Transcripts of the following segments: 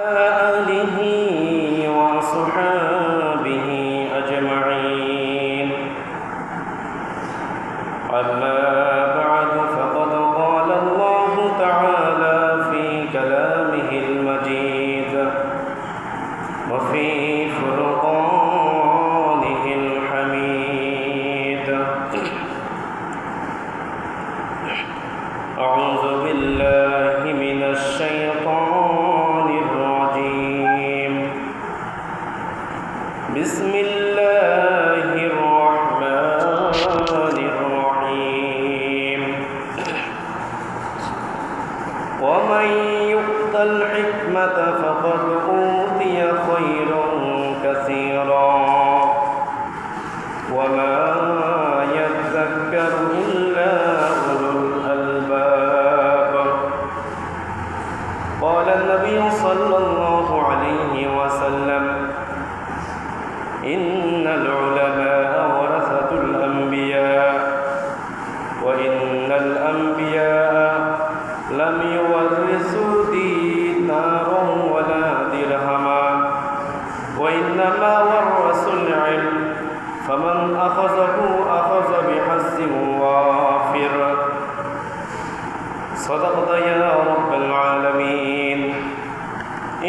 آله وأصحابه أجمعين. فقد أوتي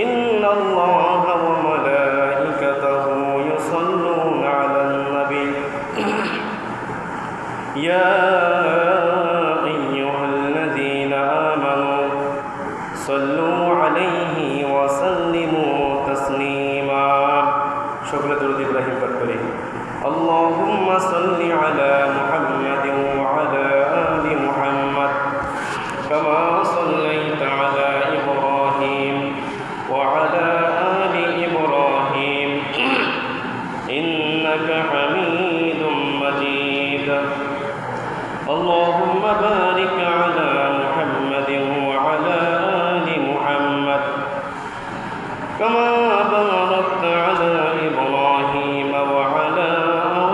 إن الله وملائكته يصلون على النبي يا أيها الذين آمنوا صلوا عليه وسلموا تسليما شكرا درود إبراهيم بكري اللهم صل على كما باركت على إبراهيم وعلى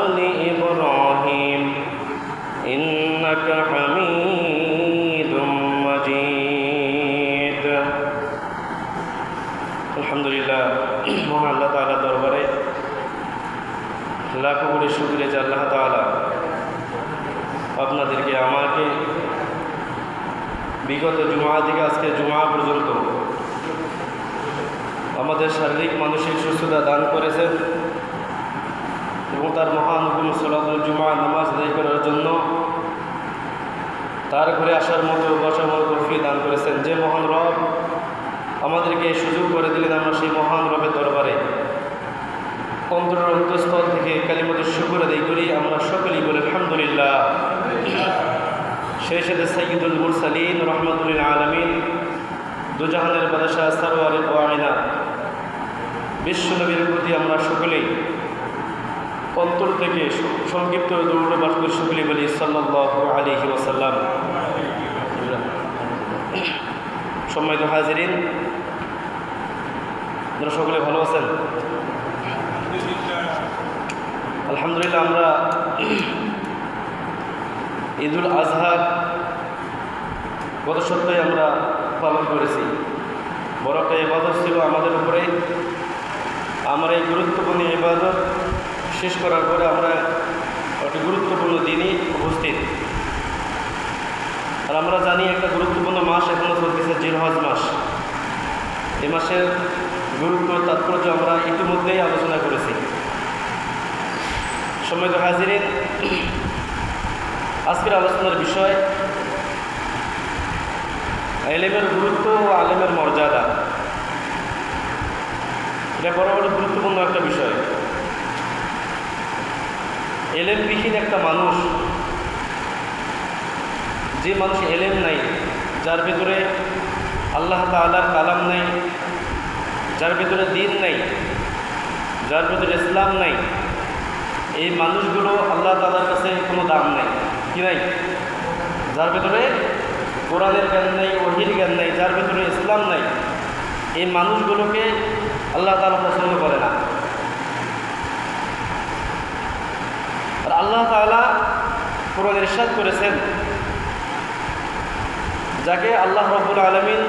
آل إبراهيم إنك حميد مجيد الحمد لله মহান আল্লাহ তাআলা দরবারে লাখো কোটি শুকরিয়া যে আল্লাহ তাআলা আপনাদেরকে আমাকে বিগত জুমা থেকে আজকে জুমা পর্যন্ত আমাদের শারীরিক, মানসিক সুস্থতা দান করেছেন এবং তার মহান হুকুম সলাতুল জুমা নামাজ আদায় করার জন্য তার ঘরে আসার মতো, বসার মতো তৌফিক দান করেছেন। যে মহান রব আমাদেরকে সুযোগ করে দিলেন আমরা সেই মহান রবের দরবারে। অন্তরের অন্তঃস্থল থেকে কালিমতের শুকুর আদায় করি। আমরা সকলেই বলে, আলহামদুলিল্লাহ। সেই সাথে সৈয়দুল মুরসালিন রহমতুল্লিল আলমিন দুজাহানের বাদশাহ সারোয়ারের বিশ্বনবীর প্রতি আমরা সকলেই অন্তর থেকে সংক্ষিপ্ত দৌড়ে বাস করে সকলেই বলি সাল্লাহ আলহি ওসাল্লাম সম্মানিত হাজিরিন, আপনারা সকলে ভালো আছেন? আলহামদুলিল্লাহ, আমরা ঈদুল আজহার গত সপ্তাহে আমরা পালন করেছি। বড় একটা ইবাদত ছিল আমাদের উপরে। আমার এই গুরুত্বপূর্ণ ইবাদত শেষ করার পরে আমরা একটি গুরুত্বপূর্ণ দিনই উপস্থিত। আর আমরা জানি একটা গুরুত্বপূর্ণ মাস এখনও চলতেছে জিরহজ মাস। এ মাসের গুরুত্ব, তাৎপর্য আমরা ইতিমধ্যেই আলোচনা করেছি। সময় তো হাজিরেন, আজকের আলোচনার বিষয় এলেমের গুরুত্ব ও আলেমের মর্যাদা। এটা বড় বড় গুরুত্বপূর্ণ একটা বিষয়। এলেমবিহীন একটা মানুষ, যে মানুষ এলেম নাই, যার ভিতরে আল্লাহ তালার কালাম নাই, যার ভিতরে দিন নাই, যার ভিতরে ইসলাম নাই, এই মানুষগুলো আল্লাহ তালার কাছে কোনো দাম নাই। কি নাই? যার ভিতরে কোরআনের জ্ঞান নেই, ওহির জ্ঞান নেই, যার ভিতরে ইসলাম নাই, এই মানুষগুলোকে আল্লাহ তালা পছন্দ করে না। আর আল্লাহ তালা কোরআন ইরশাদ করেছেন, যাকে আল্লাহ রব্বুল আলমিন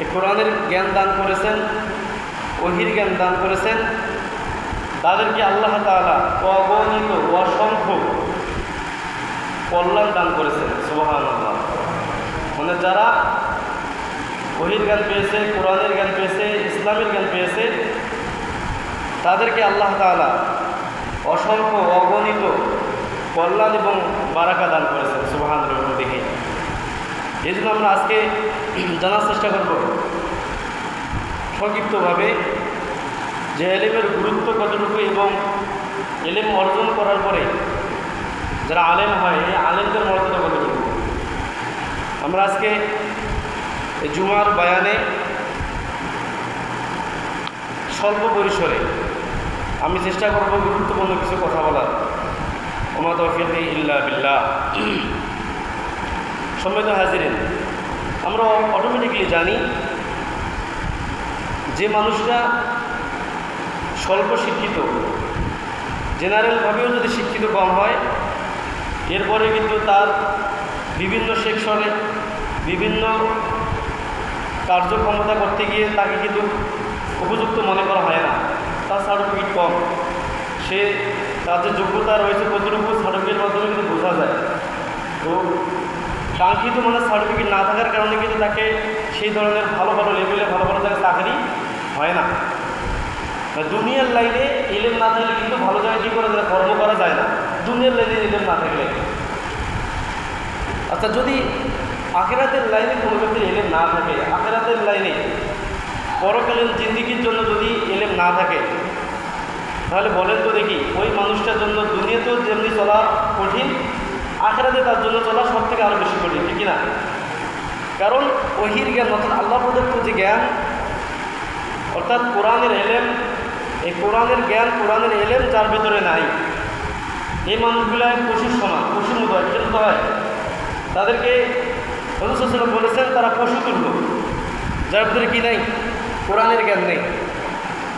এই কোরআনের জ্ঞান দান করেছেন, ওহির জ্ঞান দান করেছেন। তাদেরকে আল্লাহ তাআলা অগণিত অসংখ্য কল্যাণ দান করেছেন সুবহান মানে যারা ওহির জ্ঞান পেয়েছে, কোরআনের জ্ঞান পেয়েছে তাদেরকে আল্লাহ তাআলা অসংখ্য অগণিত কল্যাণ এবং বারাকা দান করেছেন সুবাহান দেখে এই জন্য আমরা আজকে জানার চেষ্টা করব সংক্ষিপ্তভাবে যে এলেমের গুরুত্ব কতটুকু এবং এলেম অর্জন করার পরে যারা আলেম হয়, এই আলেমদের মর্যাদা কতটুকু? আমরা আজকে জুমার বায়ানে স্বল্প পরিসরে আমি চেষ্টা করব গুরুত্বপূর্ণ কিছু কথা বলার। ওমা তৌফিক ইল্লা বিল্লাহ। সম্মিলিত হাজিরেন, আমরা অটোমেটিকলি জানি যে মানুষরা স্বল্প শিক্ষিত জেনারেলভাবেও যদি শিক্ষিত কম হয়, এরপরে কিন্তু তার বিভিন্ন সেকশনে বিভিন্ন কার্যক্ষমতা করতে গিয়ে তাকে কিন্তু উপযুক্ত মনে করা হয় না। তার সার্টিফিকেট কম। সে তার যে যোগ্যতা রয়েছে কতটুকু সার্টিফিকেট মাধ্যমে কিন্তু বোঝা যায়। তো কাঙ্ক্ষিত মানে সার্টিফিকেট না থাকার কারণে কিন্তু তাকে সেই ধরনের ভালো ভালো লেভেলে ভালো ভালো জায়গায় চাকরি হয় না। দুনিয়ার লাইনে এলেম না থাকলে কিন্তু ভালো জায়গায় কী করা যায় কর্ম করা যায় না। দুনিয়ার লাইনে এলেম না থাকলে। আচ্ছা যদি আখেরাতের লাইনে কোনো ব্যক্তির এলেম না থাকে, আখেরাতের লাইনে পরকালীন জিন্দিগির জন্য যদি এলেম না থাকে, তাহলে বলেন তো দেখি, ওই মানুষটার জন্য দুনিয়াতেও যেমনি চলা কঠিন, আখেরাতে তার জন্য চলা সব থেকে আরও বেশি কঠিন, ঠিক না? কারণ ওহির জ্ঞান, অর্থাৎ আল্লাহ প্রদত্ত যে জ্ঞান, অর্থাৎ কোরআনের এলেম, এই কোরআনের জ্ঞান, কোরআনের এলেম যার ভেতরে নাই। এই মানুষগুলো পশুর সমান, পশুর মতো হয় তো হয়? তাদেরকে রসুলাম বলেছেন, তারা পশু তুল্য যার ভিতরে কি নাই? কোরআনের জ্ঞান নেই।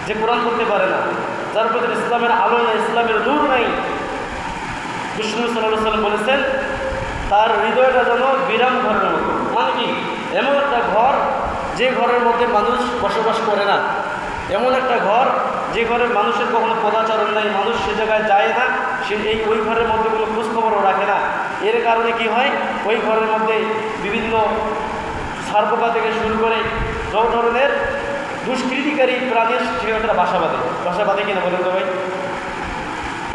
যে কোরআন করতে পারে না, যার ভিতরে ইসলামের আলো নেই, ইসলামের নূর নাই। বিষ্ণু সাল্লাহ সাল্লাম বলেছেন, তার হৃদয়টা যেন বিরাম ঘরের মতো। মানে কি? এমন একটা ঘর, যে ঘরের মধ্যে মানুষ বসবাস করে না। এমন একটা ঘর, যে ঘরের মানুষের কখনো পদাচরণ নাই, মানুষ সে জায়গায় যায় না, সে এই ওই ঘরের মধ্যে কোনো খোঁজখবরও রাখে না। এর কারণে কি হয়? ওই ঘরের মধ্যে বিভিন্ন সার্পকা থেকে শুরু করে সব ধরনের দুষ্কৃতিকারী প্রাণীর তারা বাসা বাঁধে বাসা বাঁধে কিনা বলেন তো ভাই?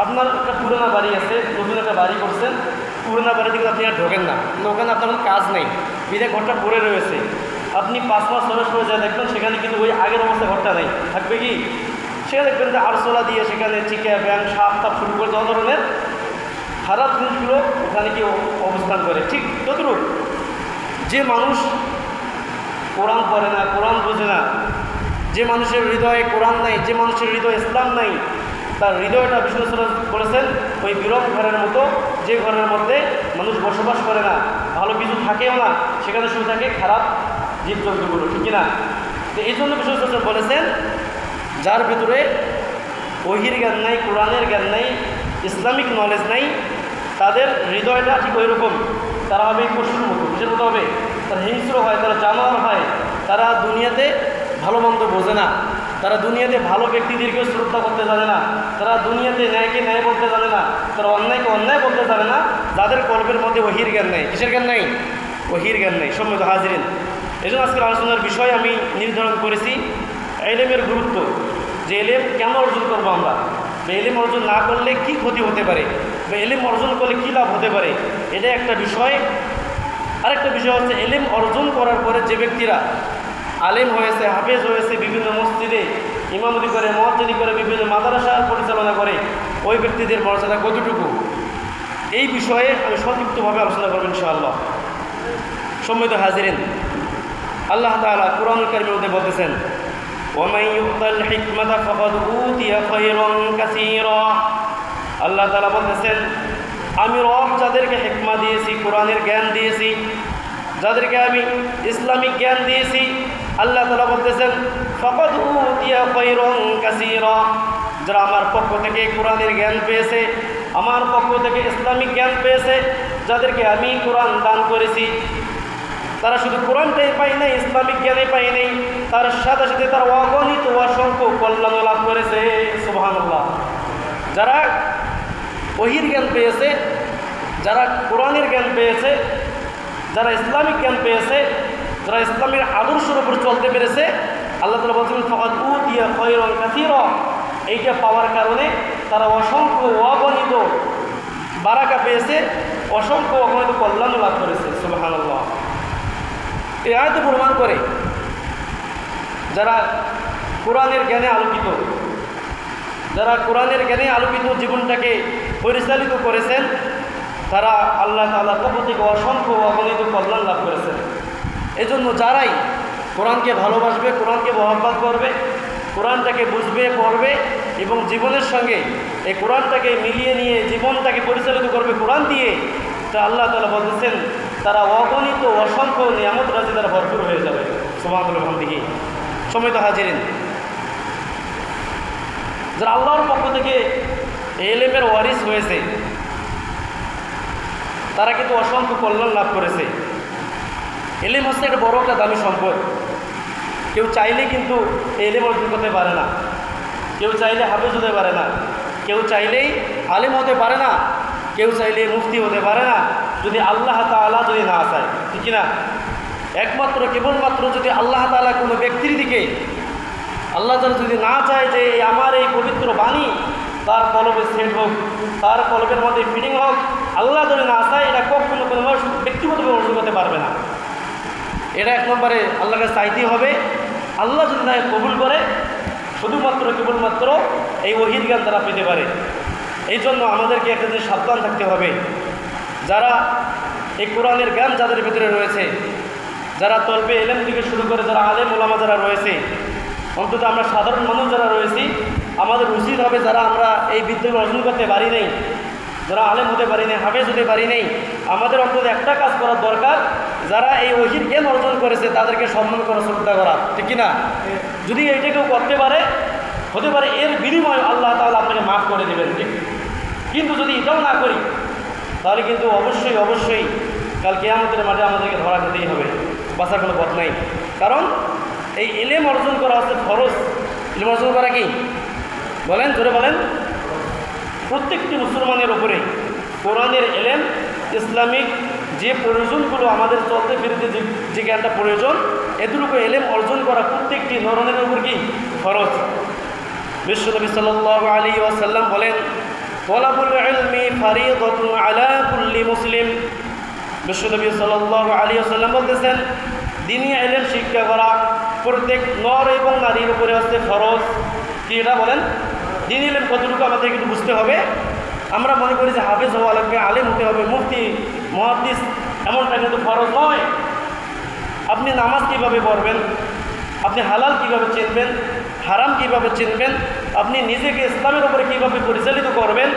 আপনার একটা পুরোনো বাড়ি আছে নতুন একটা বাড়ি করছেন। পুরোনো বাড়িতে কিন্তু আপনি আর ঢোকেন না। ওখানে আপনার কাজ নেই। বিদে ঘরটা পড়ে রয়েছে। আপনি পাঁচ মাস, ছয় মাস পরে যা দেখবেন, সেখানে কিন্তু ওই আগের অবস্থা ঘরটা নেই। থাকবে কি? সেখানে দেখবেন যে আরশোলা দিয়ে সেখানে চিকা ব্যাং সাপ, তাপ শুরু করে যত ধরনের খারাপ জিনিসগুলো ওখানে কি অবস্থান করে। ঠিক তদ্রুপ যে মানুষ কোরআন পড়ে না, কোরআন বোঝে না যে মানুষের হৃদয়ে কোরআন নাই, যে মানুষের হৃদয়ে ইসলাম নাই, তার হৃদয়টা বিষ্ণু বলেছেন, ওই বিরল ঘরের মতো, যে ঘরের মধ্যে মানুষ বসবাস করে না, ভালো কিছু থাকেও না, সেখানে শুধু থাকে খারাপ জীবজন্তুগুলো, ঠিক না তো এই জন্য বিষ্ণু বলেছেন, যার ভিতরে ওহির জ্ঞান নাই, কোরআনের জ্ঞান নাই, ইসলামিক নলেজ নাই, তাদের হৃদয়টা ঠিক ওই রকম, তারা হবে পশুর মতো কিসের মতো হবে, তারা হিংস্র হয়, তারা জানোয়ার হয়, তারা দুনিয়াতে ভালো মন্দ বোঝে না। তারা দুনিয়াতে ভালো ব্যক্তিদেরকে শ্রদ্ধা করতে জানে না। তারা দুনিয়াতে ন্যায়কে ন্যায় বলতে জানে না। তারা অন্যায়কে অন্যায় বলতে জানে না। যাদের কল্পের মধ্যে ওহির জ্ঞান নেই। কিসের জ্ঞান নেই? ওহির জ্ঞান নেই। সম্মত হাজিরেন। এই জন্য আজকের আলোচনার বিষয় আমি নির্ধারণ করেছি এলেমের গুরুত্ব। যে এলেম কেন অর্জন করব আমরা? বা এলেম অর্জন না করলে কি ক্ষতি হতে পারে? বা এলেম অর্জন করলে কী লাভ হতে পারে? এটা একটা বিষয়। আরেকটা বিষয় হচ্ছে এলেম অর্জন করার পরে যে ব্যক্তিরা আলেম হয়েছে, হাফেজ হয়েছে বিভিন্ন মসজিদে ইমামতি করে মহাজনী করে বিভিন্ন মাদারাসা পরিচালনা করে, ওই ব্যক্তিদের মর্যাদা কতটুকু? এই বিষয়ে আমি সংক্ষিপ্তভাবে আলোচনা করব ইনশাআল্লাহ। সম্মিত হাজিরেন। আল্লাহ তালা কোরআন কারিমের মধ্যে বলতেছেন আল্লাহ তালা বলতেছেন, আমি রব যাদেরকে হেকমা দিয়েছি, কোরআনের জ্ঞান দিয়েছি, যাদেরকে আমি ইসলামিক জ্ঞান দিয়েছি আল্লাহ তালা বলতেছেন ফকত যারা আমার পক্ষ থেকে কোরআনের জ্ঞান পেয়েছে, আমার পক্ষ থেকে ইসলামিক জ্ঞান পেয়েছে, যাদেরকে আমি কোরআন দান করেছি, তারা শুধু কোরআনটাই পায় নাই, ইসলামিক জ্ঞানে পায় নাই, তার সাথে সাথে তার অগণিত অসংখ্য কল্যাণ লাভ করেছে, সুবহানাল্লাহ। যারা ওহির জ্ঞান পেয়েছে, যারা কোরআনের জ্ঞান পেয়েছে, যারা ইসলামিক জ্ঞান পেয়েছে যারা ইসলামের আদর্শের উপর চলতে পেরেছে, আল্লাহ তালা বলছেন ফকাত উ দিয়া খয়রন কাসির। এইটা পাওয়ার কারণে তারা অসংখ্য অগণিত বারাকা পেয়েছে, অসংখ্য অগণিত কল্যাণ লাভ করেছে, সুবহানাল্লাহ। এই আয়তে প্রমাণ করে যারা কোরআনের জ্ঞানে আলোকিত, যারা কোরআনের জ্ঞানে আলোকিত জীবনটাকে পরিচালিত করেছেন, তারা আল্লাহ তাআলার পক্ষ থেকে অসংখ্য অগণিত কল্যাণ লাভ করেছেন। এজন্য যারাই কোরআনকে ভালোবাসবে, কোরআনকে মহব্বত করবে, কোরআনটাকে বুঝবে, পড়বে এবং জীবনের সঙ্গে এই কোরআনটাকে মিলিয়ে নিয়ে জীবনটাকে পরিচালিত করবে কোরআন দিয়ে, তা আল্লাহ তালা বলতেছেন, তারা অগণিত অসংখ্য নিয়ামত রাজি তারা ভরপুর হয়ে যাবে। সোমাতুল দিকে সময় তো হাজিরেন, যারা আল্লাহর পক্ষ থেকে এলেমের ওয়ারিস হয়েছে, তারা কিন্তু অসংখ্য কল্যাণ লাভ করেছে। এলেম হচ্ছে একটা বড় একটা দামি সম্পদ। কেউ চাইলে কিন্তু এলেম অর্জন করতে পারে না। কেউ চাইলে হাফেজ হতে পারে না। কেউ চাইলেই আলেম হতে পারে না। কেউ চাইলে মুফতি হতে পারে না। যদি আল্লাহ তাআলা যদি না চায়, ঠিক না? একমাত্র, কেবলমাত্র যদি আল্লাহ তাআলা কোনো ব্যক্তির দিকে আল্লাহ তাআলা যদি না চায় যে আমার এই পবিত্র বাণী, তার কলবে সেট হোক, তার কলবের মধ্যে ফিটিং হোক, আল্লাহ যদি না চায়, এটা কখনো কোনো ব্যক্তিগতভাবে অর্জন করতে পারবে না। এটা এক নম্বরে আল্লাহকে চাইতেই হবে। আল্লাহ যদি তাকে কবুল করে, শুধুমাত্র কেবলমাত্র এই ওহির জ্ঞান তারা পেতে পারে। এই জন্য আমাদেরকে একটা জিনিস সাবধান থাকতে হবে। যারা এই কোরআনের জ্ঞান যাদের ভিতরে রয়েছে, যারা তলবে এলেম থেকে শুরু করে যারা আলেম ওলামা যারা রয়েছে, অন্তত আমরা সাধারণ মানুষ যারা রয়েছি, আমাদের উচিত হবে যারা আমরা এই বিদ্যুৎ অর্জন করতে পারি নেই যারা আলেম হতে পারি নেই, হাফেজ হতে পারি নেই, আমাদের অন্তত একটা কাজ করার দরকার, যারা এই ওহির জ্ঞান অর্জন করেছে, তাদেরকে সম্মান করা, শ্রদ্ধা করা, ঠিক কি না যদি এইটা কেউ করতে পারে, হতে পারে এর বিনিময়ে আল্লাহ তাহলে আপনাকে মাফ করে দেবেন, ঠিক। কিন্তু যদি এটাও না করি, তাহলে কিন্তু অবশ্যই অবশ্যই কাল কেয়ামতের মাঠে আমাদেরকে ধরা খেতেই হবে, বাঁচার কোনো পথ নাই। কারণ এই এলেম অর্জন করা হচ্ছে ফরজ। এলেম অর্জন করা কি? বলেন ধরে বলেন। প্রত্যেকটি মুসলমানের ওপরে কোরআনের এলেম ইসলামিক যে প্রয়োজনগুলো আমাদের চলতে ফিরতে যে জ্ঞানটা প্রয়োজন, এতটুকু এলেম অর্জন করা প্রত্যেকটি নরনের উপর কি? ফরজ। বিশ্বনবী সাল্লাহ আলী ওয়াসাল্লাম বলেন মুসলিম। বিশ্বনবী সাল্লাহ আলী ওয়াসাল্লাম বলতেছেন, দিনী এলেম শিক্ষা করা প্রত্যেক নর এবং নারীর উপরে হচ্ছে ফরজ। কি এটা বলেন? দিন এলেম কতটুকু আমাদের কিন্তু বুঝতে হবে। আমরা মনে করি যে হাফেজ হওয়া লাগবে আলেম হতে হবে, মুফতি মহাদিস এমনটা কিন্তু ফরজ নয়। আপনি নামাজ কীভাবে পড়বেন? আপনি হালাল কীভাবে চিনবেন? হারাম কীভাবে চিনবেন? আপনি নিজেকে ইসলামের উপরে কীভাবে পরিচালিত করবেন?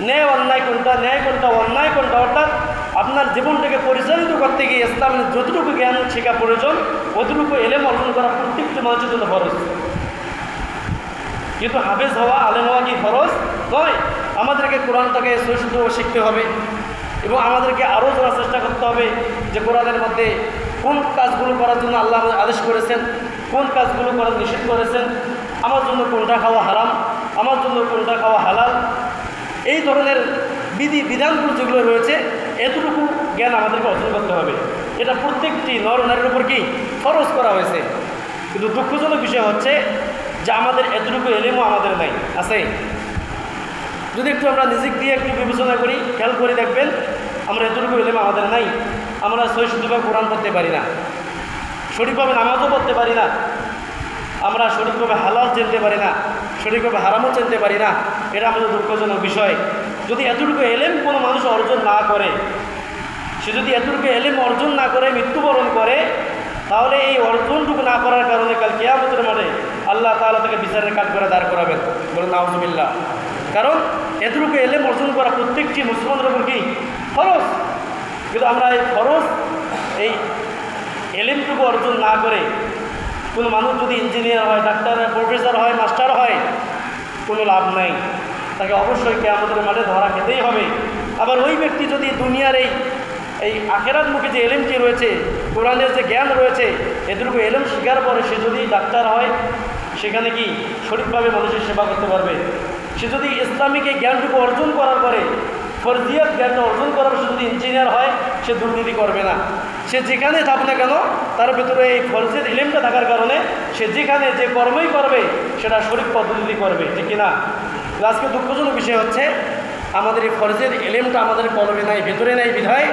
ন্যায়, অন্যায় কোনটা? ন্যায় কোনটা? অন্যায় কোনটা? অর্থাৎ আপনার জীবনটাকে পরিচালিত করতে গিয়ে ইসলামের যতটুকু জ্ঞান শেখা প্রয়োজন, অতটুকু এলেম অর্জন করা প্রত্যেকটি মানুষের জন্য ফরজ। কিন্তু হাফেজ হওয়া, আলেম হওয়া কি ফরজ? নয়। আমাদেরকে কোরআনটাকে সুশুদ্ধ শিখতে হবে এবং আমাদেরকে আরও জানার চেষ্টা করতে হবে যে কোরআনের মধ্যে কোন কাজগুলো করার জন্য আল্লাহ আদেশ করেছেন, কোন কাজগুলো করার নিষেধ করেছেন, আমার জন্য কোনটা খাওয়া হারাম, আমার জন্য কোনটা খাওয়া হালাল, এই ধরনের বিধি, বিধানগুলো যেগুলো রয়েছে, এতটুকু জ্ঞান আমাদেরকে অর্জন করতে হবে। এটা প্রত্যেকটি নর নারীর উপর কি? খরচ করা হয়েছে। কিন্তু দুঃখজনক বিষয় হচ্ছে যে আমাদের এতটুকু এলেমও আমাদের নাই, আছে? যদি একটু আমরা নিজেক দিয়ে একটু বিবেচনা করি, খেয়াল করে দেখবেন, আমরা এতটুকু এলেম আমাদের নাই, আমরা সই শুদ্ধভাবে কোরআন পড়তে পারি না। সঠিকভাবে নামাজও পড়তে পারি না। আমরা সঠিকভাবে হালাল চিনতে পারি না, সঠিকভাবে হারামও চিনতে পারি না, এটা আমাদের দুঃখজনক বিষয়। যদি এতটুকু এলেম কোনো মানুষ অর্জন না করে, সে যদি এতটুকু এলেম অর্জন না করে, মৃত্যুবরণ করে, তাহলে এই অর্জনটুকু না করার কারণে কাল কেয়ামতের মাঠে আল্লাহ তাআলা তাকে বিচারের কাজ করে দাঁড় করাবেন। বলে নাউজুবিল্লাহ। কারণ এতটুকু এলেম অর্জন করা প্রত্যেকটি মুসলমানের উপর কি? ফরজ। কিন্তু আমরা এই খরচ এই এলেমটুকু অর্জন না করে কোনো মানুষ যদি ইঞ্জিনিয়ার হয়, ডাক্তার প্রফেসর হয়, মাস্টার হয়, কোনো লাভ নাই। তাকে অবশ্যই কে আমাদের মাঠে ধরা খেতেই হবে। আবার ওই ব্যক্তি যদি দুনিয়ার এই এই আখেরাত মুখে যে এলেমটি রয়েছে, কোরআনের যে জ্ঞান রয়েছে এটুকু এলম শিকার পরে সে যদি ডাক্তার হয় সেখানে কি সঠিকভাবে মানুষের সেবা করতে পারবে? সে যদি ইসলামিক এই জ্ঞানটুকু অর্জন করার পরে, ফরজিয়াত জ্ঞানটা অর্জন করার পর যদি ইঞ্জিনিয়ার হয়, সে দুর্নীতি করবে না। সে যেখানে থাক না কেন, তার ভেতরে এই ফরজিয়াত ইলেমটা থাকার কারণে সে যেখানে যে কর্মই করবে, সেটা শরীর পদ্ধতি করবে, ঠিক কিনা? আজকে দুঃখজনক বিষয় হচ্ছে, আমাদের এই ফরজের এলেমটা আমাদের কলমে নাই, ভেতরে নাই বিধায়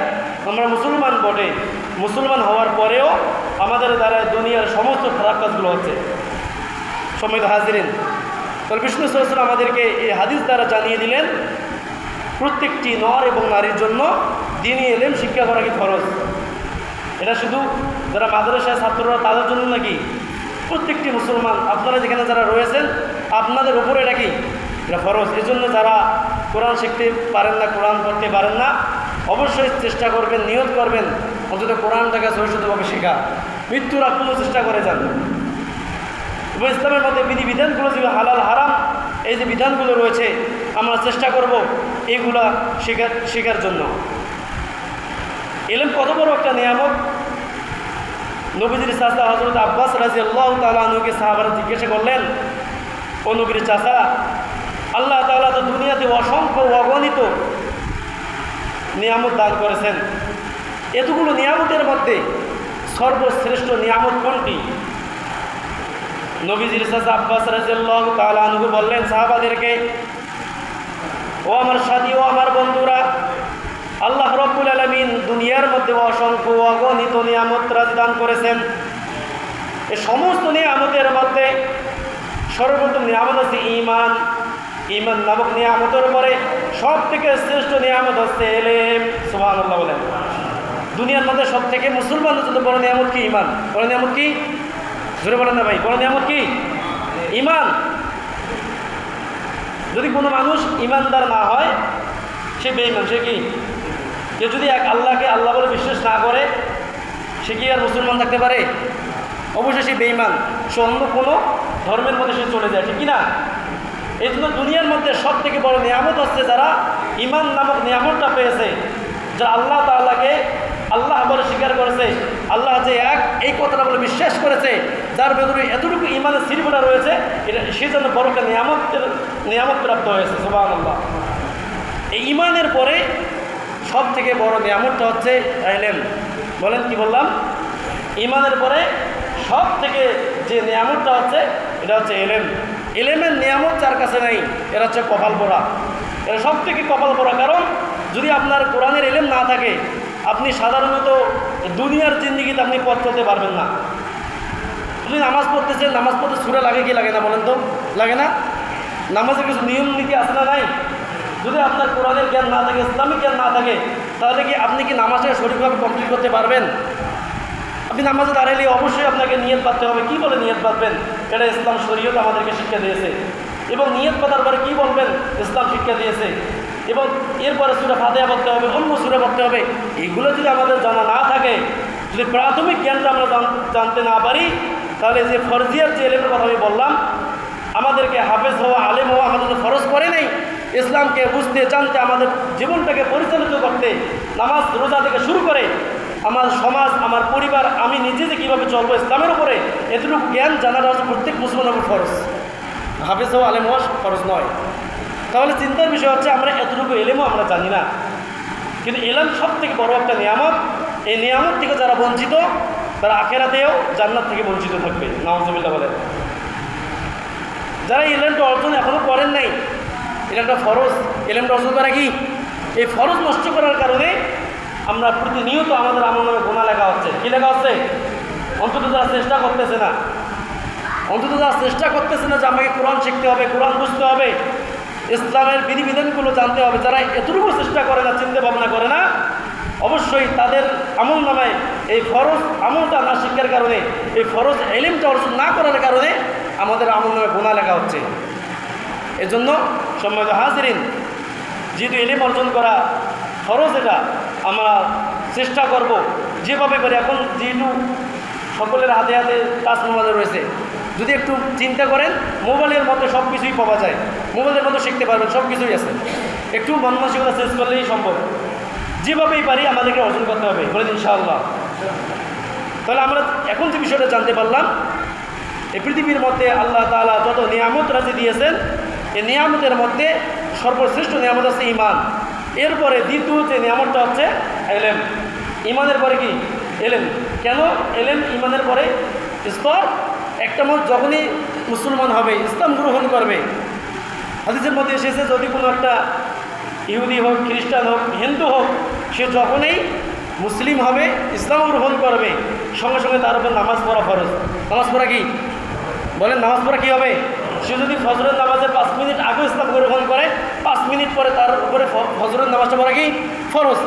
আমরা মুসলমান বটে। মুসলমান হওয়ার পরেও আমাদের দ্বারা দুনিয়ার সমস্ত খারাপ কাজগুলো হচ্ছে। সময় হাজিরেন তাহলে বিষ্ণু সহস্র আমাদেরকে এই হাদিস দ্বারা জানিয়ে দিলেন, প্রত্যেকটি নর এবং নারীর জন্য দিনই এলেম শিক্ষা করা কি খরচ এটা শুধু যারা মাদ্রাসায় ছাত্ররা, তাদের জন্য নাকি? প্রত্যেকটি মুসলমান, আপনারা যেখানে যারা রয়েছেন, আপনাদের উপরে এটা কি? এটা ফরজ। এজন্য যারা কোরআন শিখতে পারেন না, কোরআন পড়তে পারেন না, অবশ্যই চেষ্টা করবেন, নিয়ত করবেন, অন্তত কোরআনটাকে সহিষ্ণুভাবে শেখা। মৃত্যুর আগ চেষ্টা করে যান। এবং ইসলামের মধ্যে বিধি বিধানগুলো যে হালাল, হারাম, এই যে বিধানগুলো রয়েছে, আমরা চেষ্টা করব এইগুলা শেখার শেখার জন্য। এলেম কত বড় একটা নিয়ামক নবীজির চাষা হজরত আব্বাস রাজি আল্লাহ তালুকে সাহাবারা জিজ্ঞাসা করলেন, ও নবীর চাষা আল্লাহ তালা তো দুনিয়াতে অসংখ্য অগণিত নিয়ামত দান করেছেন। এতগুলো নিয়ামতের মধ্যে সর্বশ্রেষ্ঠ নিয়ামত কোনটি? নবীজির আব্বাস রাজি বললেন, সাহাবাদেরকে, ও আমার সাথী, ও আমার বন্ধুরা, আল্লাহ রব্বুল আলমিন দুনিয়ার মধ্যে অসংখ্য অগণিত নিয়ামত রাজদান করেছেন। এ সমস্ত নিয়ামতের মধ্যে সর্বপ্রথম নিয়ামত হচ্ছে ইমান ইমান নামক নিয়ামতের পরে সব থেকে শ্রেষ্ঠ নিয়ামত হচ্ছে এলেম। সুহান দুনিয়ার মধ্যে সব থেকে মুসলমানদের জন্য বড় নিয়ামত কি? ইমান বড় নিয়ামত কি? জোরে বলেন না ভাই বড় নিয়ামত কি? ইমান যদি কোনো মানুষ ইমানদার না হয়, সে বেইমান সে কি? সে যদি এক আল্লাহকে আল্লাহ বলে বিশ্বাস না করে, সে কি আর মুসলমান থাকতে পারে? অবশ্যই সে বেইমান সে অন্য কোনো ধর্মের মধ্যে সে চলে যায়, ঠিক কি না এই জন্য দুনিয়ার মধ্যে সব থেকে বড় নিয়ামত হচ্ছে যারা ইমান নামক নিয়ামতটা পেয়েছে, যারা আল্লাহ তাল্লাহকে আল্লাহ বলে স্বীকার করেছে। আল্লাহ যে এক, এই কথাটা বলে বিশ্বাস করেছে, যার ভেতরে এতটুকু ইমানের সিরিপটা রয়েছে, এটা সে জন্য বড় একটা নিয়ামতের নিয়ামত প্রাপ্ত হয়েছে সুবাহ আল্লাহ এই ইমানের পরে সব থেকে বড় নিয়ামতটা হচ্ছে এলেম বলেন কি বললাম? ইমানের পরে সব থেকে যে নিয়ামতটা হচ্ছে, এটা হচ্ছে এলেম। এলেমের নিয়ামত যার কাছে নেই, এরা হচ্ছে কপাল পড়া। এরা সব থেকে কপাল পড়া। কারণ যদি আপনার কোরআনের এলেম না থাকে, আপনি সাধারণত দুনিয়ার জিন্দিগিতে আপনি পথ চলতে পারবেন না। আপনি নামাজ পড়তেছেন নামাজ পড়তে সুরে লাগে কি লাগে না বলেন তো? লাগে না? নামাজের কিছু নিয়ম নীতি আছে না নাই? যদি আপনার কোরআনের জ্ঞান না থাকে, ইসলামিক জ্ঞান না থাকে, তাহলে কি আপনি কি নামাজটাকে সঠিকভাবে কমপ্লিট করতে পারবেন? আপনি নামাজে দাঁড়াইলে অবশ্যই আপনাকে নিয়ত পাততে হবে। কি বলে নিয়ত পাতবেন এটা ইসলাম শরীয়ত আমাদেরকে শিক্ষা দিয়েছে। এবং নিয়ত পাতার পরে কী বলবেন? ইসলাম শিক্ষা দিয়েছে। এবং এরপরে সুরে ফাতেহা পড়তে হবে, অন্য সুরে পড়তে হবে। এগুলো যদি আমাদের জানা না থাকে, যদি প্রাথমিক জ্ঞানটা আমরা জান- জানতে না পারি, তাহলে যে ফরজিয়ার যে এলেমের কথা আমি বললাম, আমাদেরকে হাফেজ হওয়া, আলেম হওয়া আমাদের ফরজ করে নেই। ইসলামকে বুঝতে, জানতে, আমাদের জীবনটাকে পরিচালিত করতে, নামাজ, রোজা থেকে শুরু করে, আমার সমাজ, আমার পরিবার, আমি নিজে যে কীভাবে চলবো ইসলামের উপরে, এতটুকু জ্ঞান জানাটা হচ্ছে প্রত্যেক মুসলমানের ফরজ। হাফেজ হওয়া, আলেম হওয়া ফরজ নয়। তাহলে চিন্তার বিষয় হচ্ছে আমরা এতটুকু এলেমও আমরা জানি না। কিন্তু এলাম সব থেকে বড় একটা নিয়ামত, এই নিয়ামত থেকে যারা বঞ্চিত, তারা আখেরাতেও জান্নাত থেকে বঞ্চিত থাকবে। নওয়াজবিল্লা বলে যারা এলেমটা অর্জন এখনও করেন নাই একটা ফরজ। এলেমটা অর্জন করা কি? এই ফরজ নষ্ট করার কারণে আমরা প্রতিনিয়ত আমাদের আমার নামে গোনা লেখা হচ্ছে। কী লেখা হচ্ছে? অন্তত যারা চেষ্টা করতেছে না, অন্তত যারা চেষ্টা করতেছে না যে আমাকে কোরআন শিখতে হবে, কোরআন বুঝতে হবে ইসলামের বিধিবিধানগুলো জানতে হবে, যারা এতটুকু চেষ্টা করে না, চিন্তা ভাবনা করে না, অবশ্যই তাদের আমল নামায় এই ফরজ আমলটা না শিক্ষার কারণে, এই ফরজ এলিমটা অর্জন না করার কারণে আমাদের আমল নামে গোনা লেখা হচ্ছে। এজন্য সম্মানিত হাজরিন, যেহেতু এলিম অর্জন করা ফরজ এটা, আমরা চেষ্টা করব যেভাবে করে। এখন যেহেতু সকলের হাতে হাতে টাচ মোবাইল রয়েছে যদি একটু চিন্তা করেন, মোবাইলের মধ্যে সব কিছুই পাওয়া যায়। মোবাইলের মতো শিখতে পারবেন, সব কিছুই আছে। একটু মন মানসিকতা চেঞ্জ করলেই সম্ভব। যেভাবেই পারি আমাদেরকে অর্জন করতে হবে বলে ইনশাআল্লাহ। তাহলে আমরা এখন যে বিষয়টা জানতে পারলাম এই পৃথিবীর মধ্যে আল্লাহ তাআলা যত নিয়ামত রাজি দিয়েছেন এই নিয়ামতের মধ্যে সর্বশ্রেষ্ঠ নিয়ামত আছে ইমান এরপরে দ্বিতীয় যে নিয়ামতটা হচ্ছে এলেম। ইমানের পরে কি? এলেম। কেন এলেম? ইমানের পরে স্তর একটা মত যখনই মুসলমান হবে, ইসলাম গ্রহণ করবে, হাদিসের মধ্যে এসেছে, যদি কোনো একটা ইহুদি হোক, খ্রিস্টান হোক, হিন্দু হোক, সে যখনই মুসলিম হবে ইসলাম গ্রহণ করবে, সঙ্গে সঙ্গে তার উপর নামাজ পড়া ফরজ। নামাজ পড়া কি? বলেন নামাজ পড়া কী হবে? সে যদি ফজরের নামাজের পাঁচ মিনিট আগে ইসলাম গ্রহণ করে, পাঁচ মিনিট পরে তার উপরে ফজরের নামাজটা পড়া কি? ফরজ।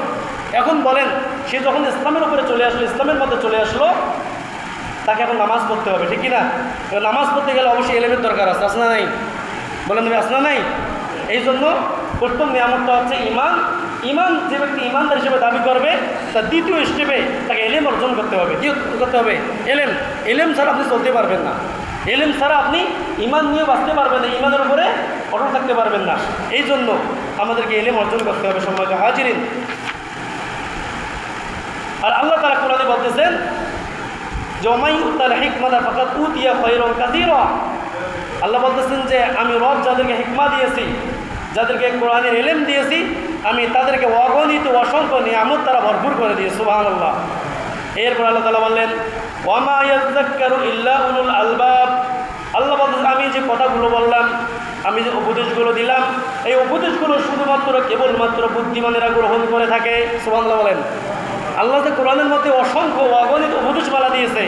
এখন বলেন, সে যখন ইসলামের উপরে চলে আসলো, ইসলামের মধ্যে চলে আসলো তাকে এখন নামাজ পড়তে হবে, ঠিক না? নামাজ পড়তে গেলে অবশ্যই এলেমের দরকার আছে আসনা নাই? বলেন তুমি আসনা নাই? এই জন্য প্রথম নিয়ামতটা হচ্ছে ইমান ইমান যে ব্যক্তি ইমানদার হিসেবে দাবি করবে, তার দ্বিতীয় স্টেপে তাকে এলেম অর্জন করতে হবে। কি করতে হবে? এলেম। এলেম ছাড়া আপনি চলতে পারবেন না। এলেম ছাড়া আপনি ইমান নিয়ে বাঁচতে পারবেন না ইমানের উপরে অটল থাকতে পারবেন না। এই জন্য আমাদেরকে এলেম অর্জন করতে হবে সম্মানিত হাজিরিন। আর আল্লাহ তারা কোরআনে বলতেছেন জমাই উত্তাল হিকমাদা ফাকাত উতিয়া খৈরন কাসিরা। আল্লাহ বলতেছেন যে, আমি রব যাদেরকে হিকমা দিয়েছি, যাদেরকে কোরআনের এলেম দিয়েছি, আমি তাদেরকে অগণিত, অসংখ্য নিয়ামত তারা ভরপুর করে দিয়ে সুবাহান আল্লাহ এরপর আল্লাহ তালা বললেন, ওয়ামা আলবাব। আল্লাহ বলতেছেন, আমি যে কথাগুলো বললাম, আমি যে উপদেশগুলো দিলাম, এই উপদেশগুলো শুধুমাত্র কেবলমাত্র বুদ্ধিমানেরা গ্রহণ করে থাকে। সুবহানাল্লাহ বলেন। আল্লাহ যে কোরআনের মধ্যে অসংখ্য অগণিত উপদেশমালা দিয়েছে।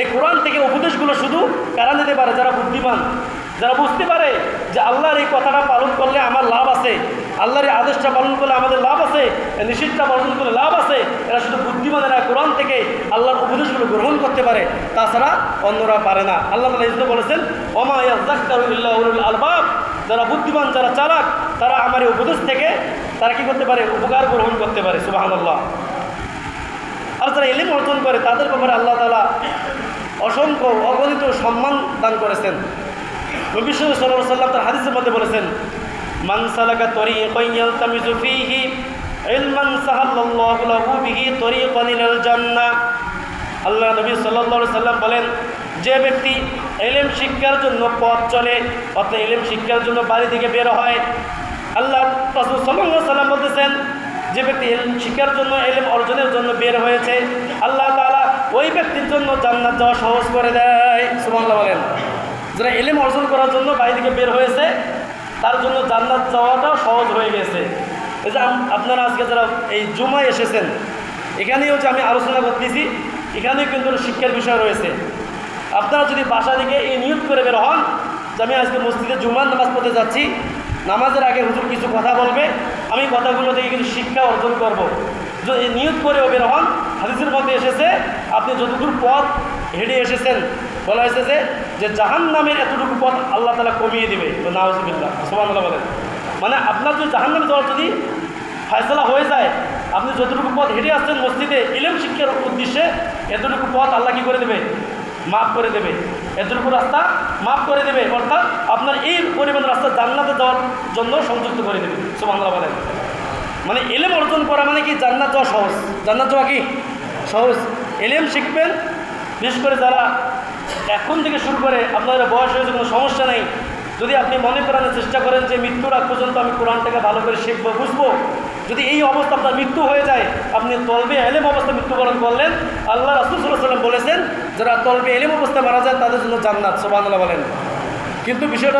এই কোরআন থেকে উপদেশগুলো শুধু কারা নিতে পারে? যারা বুদ্ধিমান। যারা বুঝতে পারে যে আল্লাহর এই কথাটা পালন করলে আমার লাভ আছে, আল্লাহর এই আদেশটা পালন করলে আমাদের লাভ আছে নিষিদ্ধটা পালন করলে লাভ আছে, এরা শুধু বুদ্ধিমানেরা কোরআন থেকে আল্লাহর উপদেশগুলো গ্রহণ করতে পারে, তাছাড়া অন্যরা পারে না। আল্লাহ তালা ইসলাম বলেছেন আলবাব। যারা বুদ্ধিমান, যারা চালাক, তারা আমার এই উপদেশ থেকে তারা কি করতে পারে? উপকার গ্রহণ করতে পারে। সুবাহান্লাহ আর যারা এলিম অর্জন করে, তাদের ব্যাপারে আল্লাহ তালা অসংখ্য অগণিত সম্মান দান করেছেন। নবী সাল্লাহ সাল্লাম তার হাদিসের মধ্যে বলেছেন, মান সালাকা তরিকান ইয়ালতামিজু ফীহি ইলমান সাহাল্লাল্লাহু লাহু বিহি তরিকান ইলাল আল্লাহ নবী সাল্লাল্লাহু সাল্লাম বলেন, যে ব্যক্তি এলেম শিক্ষার জন্য পথ চলে, অর্থাৎ এলেম শিক্ষার জন্য বাড়ি থেকে বের হয়, আল্লাহ রাসূল সাল্লাম বলতেছেন যে ব্যক্তি এলম, শিক্ষার জন্য, এলেম অর্জনের জন্য বের হয়েছে, আল্লাহ তাআলা ওই ব্যক্তির জন্য জান্নাত যাওয়া সহজ করে দেয়। সুবহানাল্লাহ বলেন। যারা এলেম অর্জন করার জন্য বাড়ি থেকে বের হয়েছে, তার জন্য জান্নাত যাওয়াটাও সহজ হয়ে গেছে। এই যে আপনারা আজকে যারা এই জুমায় এসেছেন, এখানেও যে আমি আলোচনা করতেছি, এখানেও কিন্তু শিক্ষার বিষয় রয়েছে। আপনারা যদি বাসা থেকে এই নিয়োগ করে বের হন, যে আমি আজকে মসজিদে জুমার নামাজ পড়তে যাচ্ছি নামাজের আগে হুজুর কিছু কথা বলবে, আমি কথাগুলো থেকে কিছু শিক্ষা অর্জন করব। যদি নিয়োগ করেও বের হন, হাদিসের মধ্যে এসেছে, আপনি যতদূর পথ হেঁটে এসেছেন, বলা এসেছে যে জাহান নামের এতটুকু পথ আল্লাহ তালা কমিয়ে দেবে। নাওয়াজবিল্লা সোমান বলেন। মানে আপনার যদি জাহান নামে যাওয়ার যদি ফয়সলা হয়ে যায়, আপনি যতটুকু পথ হেঁটে আসছেন মসজিদে, ইলেম শিক্ষার উদ্দেশ্যে এতটুকু পথ আল্লাহ কী করে দেবে? মাফ করে দেবে। এতটুকু রাস্তা মাফ করে দেবে, অর্থাৎ আপনার এই পরিমাণ রাস্তা জান্নাতে যাওয়ার জন্য সংযুক্ত করে দেবে। সুবহানাল্লাহ বলেন। মানে এলেম অর্জন করা মানে কি? জান্নাত যাওয়া সহজ। জান্নাত যাওয়া কি? সহজ। এলেম শিখবেন, বিশেষ করে যারা এখন থেকে শুরু করে, আপনাদের বয়স হয়েছে, কোনো সমস্যা নেই। যদি আপনি মনে করানোর চেষ্টা করেন যে মৃত্যুর আগ পর্যন্ত আমি কোরআনটাকে ভালো করে শিখব, বুঝব যদি এই অবস্থা আপনার মৃত্যু হয়ে যায়, আপনি তলবে এলেম অবস্থা মৃত্যুবরণ করলেন। আল্লাহ রাসুল সাল্লাহ সাল্লাম বলেছেন, যারা তলবে এলেম অবস্থা মারা যায়, তাদের জন্য জান্নাত সোবান বলেন। কিন্তু বিষয়টা